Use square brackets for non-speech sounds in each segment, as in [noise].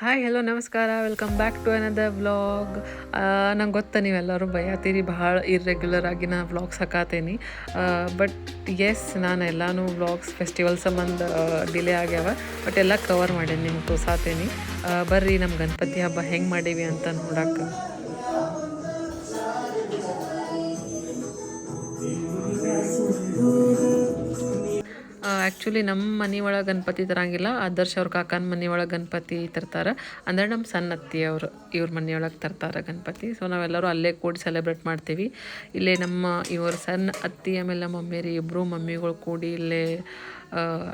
Hi hello ನಮಸ್ಕಾರ. Welcome back to another vlog ನಂಗೆ ಗೊತ್ತಾ ನೀವೆಲ್ಲರೂ ಬಯತೀರಿ ಭಾಳ ಇರ್ರೆಗ್ಯುಲರ್ ಆಗಿ ನಾನು ವ್ಲಾಗ್ಸ್ ಹಾಕತ್ತೇನಿ ಬಟ್ ಎಸ್ ನಾನು ಎಲ್ಲಾನು ವ್ಲಾಗ್ಸ್ ಫೆಸ್ಟಿವಲ್ ಸಂಬಂಧ ಡಿಲೇ ಆಗ್ಯಾವ. ಬಟ್ ಎಲ್ಲ ಕವರ್ ಮಾಡೀನಿ ನಿಮ್ಗೆ ತೋರ್ಸಾತೇನಿ. ಆ, ಬರ್ರಿ ನಮ್ಮ ಗಣಪತಿ ಹಬ್ಬ ಹೆಂಗೆ ಮಾಡೀವಿ ಅಂತ ನೋಡಕ್ಕೆ ಆ್ಯಕ್ಚುಲಿ ನಮ್ಮ ಮನೆ ಒಳಗೆ ಗಣಪತಿ ತರಂಗಿಲ್ಲ. ಆದರ್ಶ್ ಅವ್ರ ಕಾಕನ ಮನೆ ಒಳಗೆ ಗಣಪತಿ ತರ್ತಾರೆ. ಅಂದರೆ ನಮ್ಮ ಸಣ್ಣ ಅತ್ತಿ ಅವರು ಇವ್ರ ಮನೆಯೊಳಗೆ ತರ್ತಾರೆ ಗಣಪತಿ. ಸೊ ನಾವೆಲ್ಲರೂ ಅಲ್ಲೇ ಕೂಡಿ ಸೆಲೆಬ್ರೇಟ್ ಮಾಡ್ತೀವಿ. ಇಲ್ಲೇ ನಮ್ಮ ಇವ್ರ ಸಣ್ಣ ಅತ್ತಿ ಆಮೇಲೆ ನಮ್ಮ ಮಮ್ಮಿಯರಿ ಇಬ್ಬರು ಮಮ್ಮಿಗಳು ಕೂಡಿ ಇಲ್ಲೇ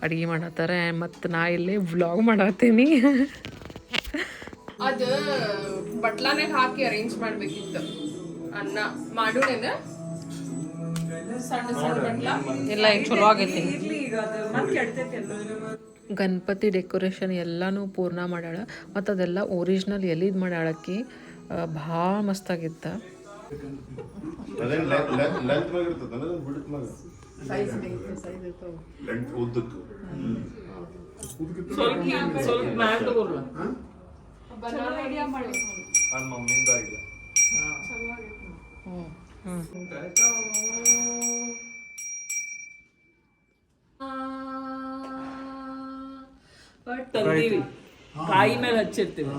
ಅಡುಗೆ ಮಾಡತ್ತಾರೆ. ಮತ್ತು ನಾ ಇಲ್ಲೇ ವ್ಲಾಗ್ ಮಾಡತ್ತೀನಿ ಅದು ಬಟ್ಲಾನಾಗ ಹಾಕಿ ಅರೇಂಜ್ ಮಾಡ್ಬೇಕಿತ್ತು. ಅನ್ನ ಮಾಡೋಣ ಸಣ್ಣ ಸಣ್ಣ ಬಟ್ಲ? ಎಲ್ಲ ಈಗ ಆಗೈತಿ ಗಣಪತಿ ಡೆಕೋರೇಷನ್ ಎಲ್ಲಾನು ಪೂರ್ಣ ಮಾಡ್ಯಾಳ. ಮತ್ತು ಅದೆಲ್ಲ ಒರಿಜಿನಲ್ ಎಲಿದ್ ಮಾಡ್ಯಾಳಕ್ಕಿ ಭಾಳ ಮಸ್ತಾಗಿತ್ತ ಅದೇನ್ ತಂದೀವಿ. ಕಾಯಿ ಮೇಲೆ ಹಚ್ಚಿರ್ತೀವಿ.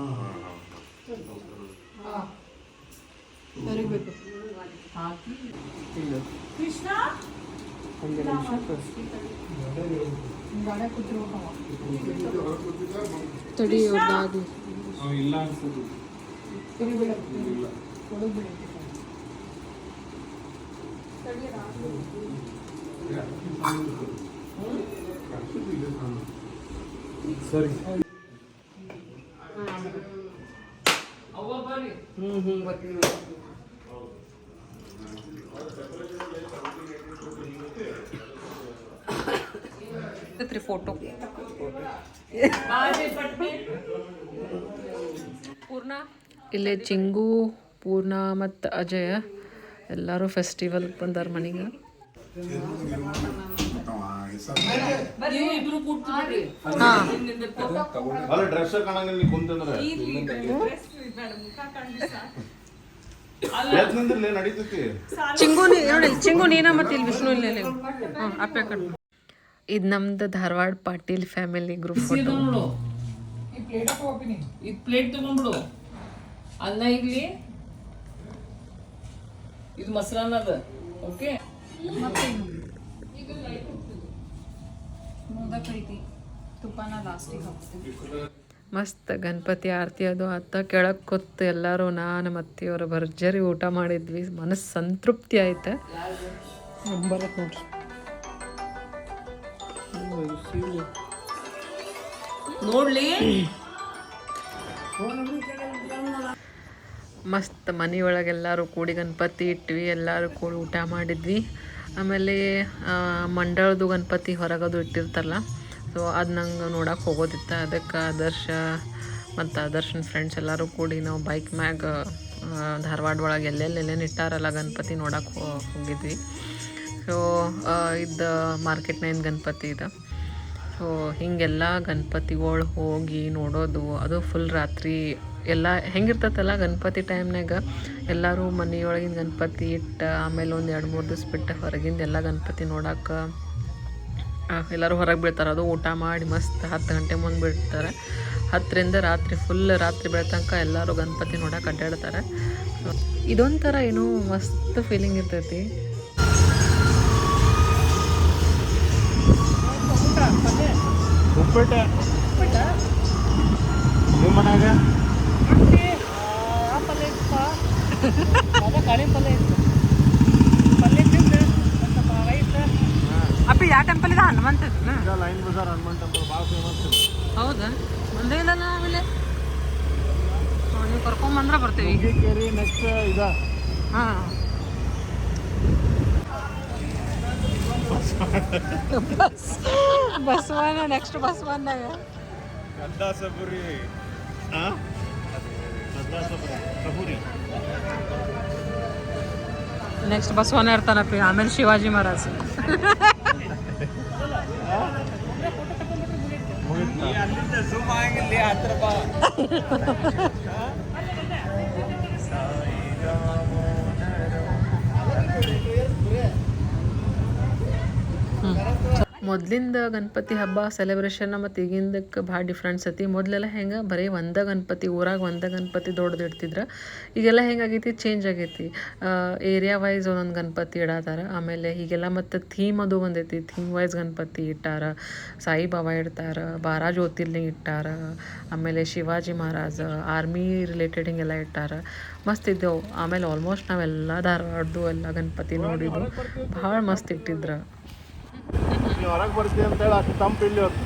ಹಾಕಿ. ತಿನ್ನು. ಒಂದು ನಿಮಿಷ ಕಳ್ಸಿ. ತಡಿ ಅವ್ರ್ದಾಗ್ಲಿ. ಅವ್ವ ಬರ್ರಿ ಐತ್ರಿ ಫೋಟೋ ಬಾರಿ ಪಟ್ನೆ ಪೂರ್ಣ ಇಲ್ಲೇ ಚಿಂಗು ಪೂರ್ಣ ಮತ್ತು ಅಜಯ ಎಲ್ಲರೂ ಫೆಸ್ಟಿವಲ್ ಬಂದಾರ ಮನೆಗೆ ನೀವು ಇಬ್ರು ಕೂಡ್ತಿದ್ರಿ ಅಲ್ಲ ಡ್ರೆಸ್ ಕಾಣಂಗಿಲ್ಲ ನೀ ಕುಂತಂದ್ರ. ಎದ್ ನಿಂದ್ರಲೇ ನಡೀತೈತಿ? ಚಿಂಗು ನೀ ನೋಡಿ ಚಿಂಗು ನೀನ ಮತ್ತೆ ಇಲ್ಲಿ ವಿಷ್ಣು ಇಲ್ಲ ಹ್ಞೂ ಅಪ್ಪೆ ಕಣ್ಣು ಇದು ನಮ್ದು Dharwad Patil family group photo ನೋಡು. ಇದು ಪ್ಲೇಟ್ ತಗೊಂಡ್ಬಿಡು. ಅನ್ನ ಇರ್ಲಿ. ಇದು ಮೊಸರನ್ನ ಅದ. ಓಕೆ ಮೋದಕ್ ಐತಿ ತುಪ್ಪನ ಲಾಸ್ಟಿಗೆ ಹಾಕ್ತೀನಿ. ಮಸ್ತ್ ಗಣಪತಿ ಆರತಿ ಅದು ಅತ್ತ ಕೆಳಗೆ ಕೊತ್ತು ಎಲ್ಲರೂ ನಾನು ಮತ್ತೆಯವರು ಭರ್ಜರಿ ಊಟ ಮಾಡಿದ್ವಿ. ಮನಸ್ಸು ಸಂತೃಪ್ತಿ ಆಯ್ತು. ಬರತ್ತೆ ನೋಡ್ರಿ. ನೋಡ್ಲಿ. ಮಸ್ತ್ ಮನೆಯೊಳಗೆ ಎಲ್ಲರೂ ಕೂಡಿ ಗಣಪತಿ ಇಟ್ವಿ. ಎಲ್ಲರೂ ಕೂಡಿ ಊಟ ಮಾಡಿದ್ವಿ. ಆಮೇಲೆ ಮಂಡಳದು ಗಣಪತಿ ಹೊರಗದು ಇಟ್ಟಿರ್ತಾರಲ್ಲ ಸೊ ಅದು ನಂಗೆ ನೋಡಕ್ಕೆ ಹೋಗೋದಿತ್ತು. ಅದಕ್ಕೆ ಆದರ್ಶ ಮತ್ತು ಆದರ್ಶನ ಫ್ರೆಂಡ್ಸ್ ಎಲ್ಲರೂ ಕೂಡಿ ನಾವು ಬೈಕ್ ಮ್ಯಾಗ ಧಾರವಾಡ ಒಳಗೆ ಎಲ್ಲೆಲ್ಲೆಲ್ಲೇನು ಇಟ್ಟಾರಲ್ಲ ಗಣಪತಿ ನೋಡಕ್ಕೆ ಹೋಗಿದ್ವಿ. ಸೊ ಇದು ಮಾರ್ಕೆಟ್ನಾಗಿನ ಗಣಪತಿ ಇದೆ? ಸೊ ಹೀಗೆಲ್ಲ ಗಣಪತಿಗಳು ಹೋಗಿ ನೋಡೋದು, ಅದು ಫುಲ್ ರಾತ್ರಿ ಎಲ್ಲ ಹೆಂಗಿರ್ತೈತಲ್ಲ ಗಣಪತಿ ಟೈಮ್ನಾಗ ಎಲ್ಲರೂ ಮನೆಯೊಳಗಿನ ಗಣಪತಿ ಇಟ್ಟು ಆಮೇಲೆ ಒಂದು ಎರಡು ಮೂರು ದಿವ್ಸ ಬಿಟ್ಟು ಹೊರಗಿಂದ ಎಲ್ಲ ಗಣಪತಿ ನೋಡಕ್ಕೆ ಎಲ್ಲರೂ ಹೊರಗೆ ಬೀಳ್ತಾರೆ. ಅದು ಊಟ ಮಾಡಿ ಮಸ್ತ್ ಹತ್ತು ಗಂಟೆ ಮುಂದೆ ಬಿಡ್ತಾರೆ. ಹತ್ತರಿಂದ ರಾತ್ರಿ ಫುಲ್ ರಾತ್ರಿ ಬೆಳತನಕ ಎಲ್ಲರೂ ಗಣಪತಿ ನೋಡಕ್ಕೆ ಅಡ್ಡಾಡ್ತಾರೆ. ಇದೊಂಥರ ಏನೋ ಮಸ್ತ್ ಫೀಲಿಂಗ್ ಇರ್ತೈತಿ. ಉಪ್ಪಿಟ್ಟ. ನಿಮ್ಮ ಮನ್ಯಾಗ? ಅಪ್ಪಿ ಯಾವ ಟೆಂಪಲ್ ಇದೆ? ಹನುಮಂತ ಲೈನ್ ಬಜಾರ್ ಹನುಮಾನ್ ಟೆಂಪಲ್ ಭಾಳ ಫೇಮಸ್ ಹೌದಾ? ಒಂದೇ ಇಲ್ಲ ಆಮೇಲೆ. ನೀವು ಕರ್ಕೊಂಬಂದ್ರೆ ಬರ್ತೀವಿ. ಕೇರಿ ನೆಕ್ಸ್ಟ್ ಇದ. ಹಾಂ. ಬಸವನ ನೆಕ್ಸ್ಟ್ ಬಸವನಾಗ ಕದ್ದಾಸಪುರಿ ಹಾಂ ನೆಕ್ಸ್ಟ್ ಬಸವನ ಇರ್ತಾನಪ್ಪಿ ಆಮೇಲೆ ಶಿವಾಜಿ ಮಹಾರಾಜ್. [laughs] ಮೊದ್ಲಿಂದ ಗಣಪತಿ ಹಬ್ಬ ಸೆಲೆಬ್ರೇಷನ್ ಮತ್ತು ಈಗಿಂದಕ್ಕೆ ಭಾಳ ಡಿಫ್ರೆನ್ಸ್ ಐತಿ ಮೊದಲೆಲ್ಲ ಹೆಂಗೆ? ಬರೀ ಒಂದೇ ಗಣಪತಿ ಊರಾಗ ಒಂದೇ ಗಣಪತಿ ದೊಡ್ಡದು ಇಡ್ತಿದ್ರು. ಈಗೆಲ್ಲ ಹೆಂಗಾಗೈತಿ ಚೇಂಜ್ ಆಗೈತಿ. ಏರಿಯಾ ವೈಸ್ ಒಂದೊಂದು ಗಣಪತಿ ಇಡತ್ತಾರ ಆಮೇಲೆ ಹೀಗೆಲ್ಲ ಮತ್ತು ಥೀಮ್ ಅದು ಬಂದೈತಿ ಥೀಮ್ ವೈಸ್ ಗಣಪತಿ ಇಟ್ಟಾರ. ಸಾಯಿಬಾಬಾ ಇಡ್ತಾರ. ಬಾರಾ ಜ್ಯೋತಿರ್ಲಿಂಗ್ ಇಟ್ಟಾರ. ಆಮೇಲೆ ಶಿವಾಜಿ ಮಹಾರಾಜ ಆರ್ಮಿ ರಿಲೇಟೆಡ್ ಹಿಂಗೆಲ್ಲ ಇಟ್ಟಾರ. ಮಸ್ತ್ ಇದ್ದೆವು. ಆಮೇಲೆ ಆಲ್ಮೋಸ್ಟ್ ನಾವೆಲ್ಲ ಧಾರವಾಡದು ಎಲ್ಲ ಗಣಪತಿ ನೋಡಿದ್ದು ಭಾಳ ಮಸ್ತ್ ಇಟ್ಟಿದ್ರು. ನೀವು ಹೊರಗೆ ಬರ್ತೀವಿ ಅಂತೇಳಿ ಅಷ್ಟು ತಂಪು ಇಲ್ಲಿ ಹೊತ್ತು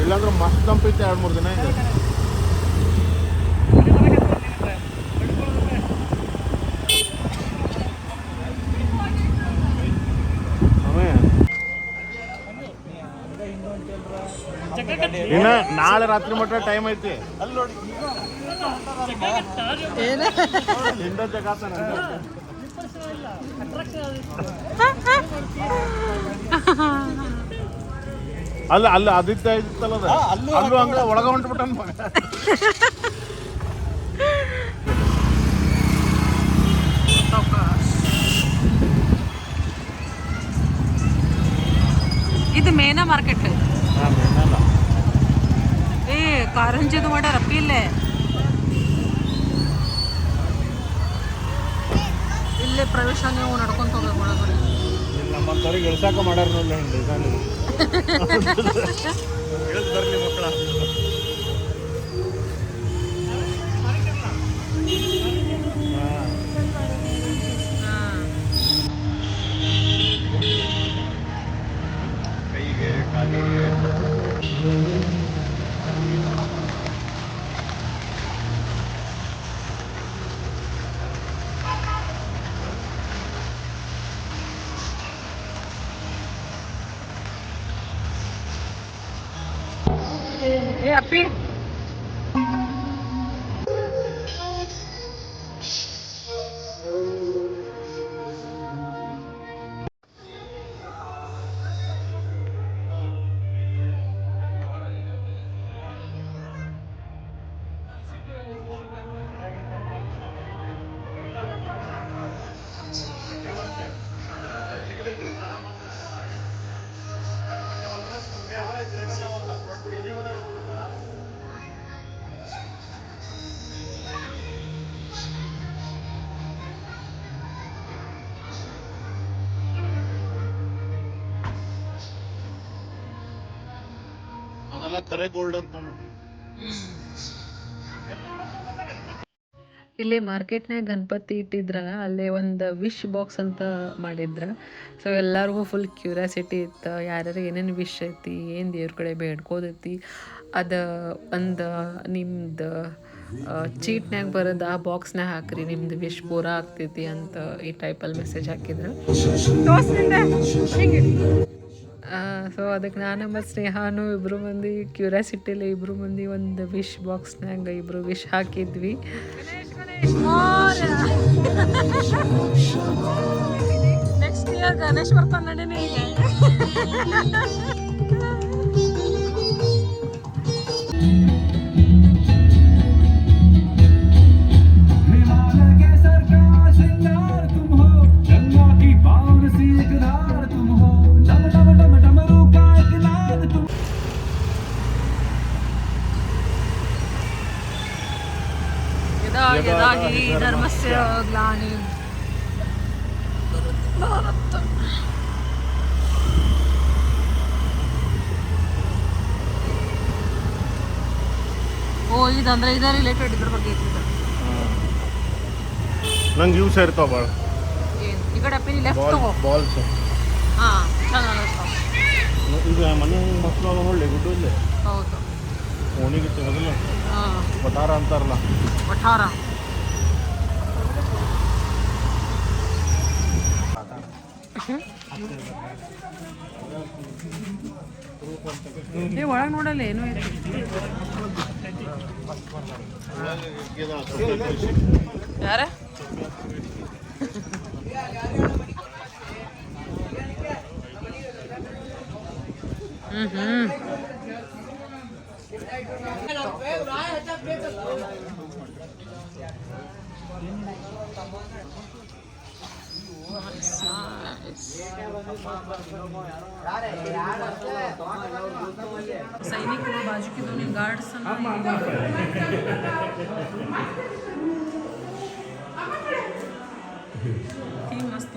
ಇಲ್ಲಾಂದ್ರೆ ಮಸ್ತ್ ತಂಪು ಐತೆ ಎರಡು ಮೂರು ದಿನ ಇದೆ ಇನ್ನ ನಾಳೆ ರಾತ್ರಿ ಮಟ್ಟ ಟೈಮ್ ಐತಿ. ಹಿಂದ ಜಗಾತಾನ ಅಲ್ಲ ಅಲ್ಲ ಆದಿತ್ಯ ಇತ್ತಲ್ಲ ಅದು ಅಲ್ಲೂ ಹಂಗ ಒಳಗ ಹೊಂಟ್ಬಿಟ್ಟನ್ ಮಗ ಇದು ಮೇನ ಮಾರ್ಕೆಟ್ ಏ ಕಾರಂಜಿದು ಮಾಡ್ಯಾರ ಅಪ್ಪಿ ಇಲ್ಲೇ ಪ್ರವೇಶ ನೀವು ನಡ್ಕೊಂತ ಹೋಗ್ಬೇಕು ಒಳಗಡೆ ನಮ್ಮಂತವ್ರಿಗೆ ಇಳ್ಸಾಕ ಮಾಡ್ಯಾರ ನೋಡ್ಲಿ ಹಿಂಗೆ ಡಿಸೈನ್ [laughs] [laughs] ಬರ್ಲಿ ಮಕ್ಕಳ. ಏ ಅಪ್ಪಿ ಅದೆಲ್ಲ ಕರೆ ಗೋಲ್ಡ್ ಅಂತ ಇಲ್ಲಿ ಮಾರ್ಕೆಟ್ನಾಗ ಗಣಪತಿ ಇಟ್ಟಿದ್ರಲ್ಲ ಅಲ್ಲೇ ಒಂದು ವಿಶ್ ಬಾಕ್ಸ್ ಅಂತ ಮಾಡಿದ್ರ. ಸೊ ಎಲ್ಲರಿಗೂ ಫುಲ್ ಕ್ಯೂರಿಯಾಸಿಟಿ ಇತ್ತು ಯಾರ್ಯಾರು ಏನೇನು ವಿಶ್ ಐತಿ ಏನು ದೇವ್ರ ಕಡೆ ಬೇಡ್ಕೋದೈತಿ. ಅದು ಒಂದು ನಿಮ್ದು ಚೀಟ್ನ್ಯಾಗ ಬರೋದು ಆ ಬಾಕ್ಸ್ನಾಗ ಹಾಕ್ರಿ ನಿಮ್ದು ವಿಶ್ ಪೂರ ಆಗ್ತೈತಿ ಅಂತ ಈ ಟೈಪಲ್ಲಿ ಮೆಸೇಜ್ ಹಾಕಿದ್ರು. ಸೊ ಅದಕ್ಕೆ ನಾನು ಮತ್ತು ಸ್ನೇಹಾನು ಇಬ್ಬರು ಮಂದಿ ಕ್ಯೂರಿಯಾಸಿಟಿಲಿ ಇಬ್ಬರು ಮಂದಿ ಒಂದು ವಿಶ್ ಬಾಕ್ಸ್ನಾಗ ಇಬ್ಬರು ವಿಶ್ ಹಾಕಿದ್ವಿ. ನೆಕ್ಸ್ಟ್ ಇಯರ್ ಗಣೇಶ್ ಬರ್ತಾನೆ ನಡೀನಿ [laughs] यदा यदा हि धर्मस्य ग्लानिं भारत ಓ ಇದಂದ್ರೆ ಇದೇ ರಿಲೇಟೆಡ್ ಇದ್ರ ಬಗ್ಗೆ ಐತಿ ನಂಗೆ ಇವು ಸೇರ್ತಾವ ಭಾಳ ಏನು ಈ ಕಡೆ ಅಪ್ಪಿನಿ ಲೆಫ್ಟ್ ಬಾಲ್ ತಗೋ ಬಾಲ್ಸ್ ಹಾಂ ಚೆನ್ನಾಗಿ ಅನಿಸ್ತಾವ ಈಗ ಮನೆ ಮಕ್ಕಳು ಅವ ನೋಡ್ಲಿ ಗುಡ್ಡು ಇಲ್ಲೇ ಹೌದು ಓಣಿಗಿತ್ತು ಮೊದಲು ಬಟಾರ ಅಂತಾರಲ್ಲ. ವಠಾರ ಒಳಗೆ ನೋಡಲ್ಲ ಏನು ಯಾರ? ಸೈನಿಕರು ಬಾಜುಕಿದವನಿ ಗಾರ್ಡ್ಸ್ ಥೀಮ್ ಮಸ್ತ್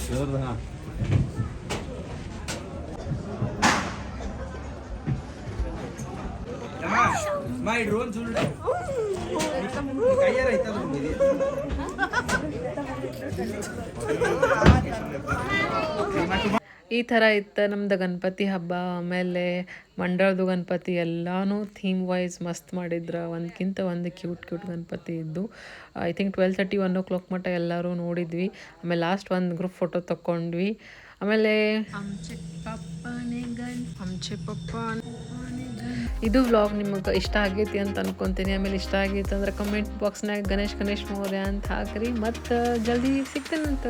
Sure, huh? మా ఈ డ్రోన్ చూడండి కయ్యారు అవుతుంది ఇది మాకు ಈ ಥರ ಇತ್ತು ನಮ್ದು ಗಣಪತಿ ಹಬ್ಬ ಆಮೇಲೆ ಮಂಡಳದ ಗಣಪತಿ ಎಲ್ಲನೂ ಥೀಮ್ ವೈಸ್ ಮಸ್ತ್ ಮಾಡಿದ್ರು. ಒಂದಕ್ಕಿಂತ ಒಂದು ಕ್ಯೂಟ್ ಕ್ಯೂಟ್ ಗಣಪತಿ ಇದ್ದು. I think twelve thirty one o'clock ಮಟ್ಟ ಎಲ್ಲರೂ ನೋಡಿದ್ವಿ. ಆಮೇಲೆ ಲಾಸ್ಟ್ ಒಂದು ಗ್ರೂಪ್ ಫೋಟೋ ತಕ್ಕೊಂಡ್ವಿ. ಆಮೇಲೆ ಇದು ವ್ಲಾಗ್ ನಿಮಗೆ ಇಷ್ಟ ಆಗೈತಿ ಅಂತ ಅನ್ಕೊಂತೀನಿ. ಆಮೇಲೆ ಇಷ್ಟ ಆಗೈತೆ ಅಂದ್ರೆ ಕಮೆಂಟ್ ಬಾಕ್ಸ್ನಾಗ ಗಣೇಶ್ ಗಣೇಶ್ ಮೌರ್ಯ ಅಂತ ಹಾಕ್ರಿ. ಮತ್ತು ಜಲ್ದಿ ಸಿಗ್ತೇನಂತ.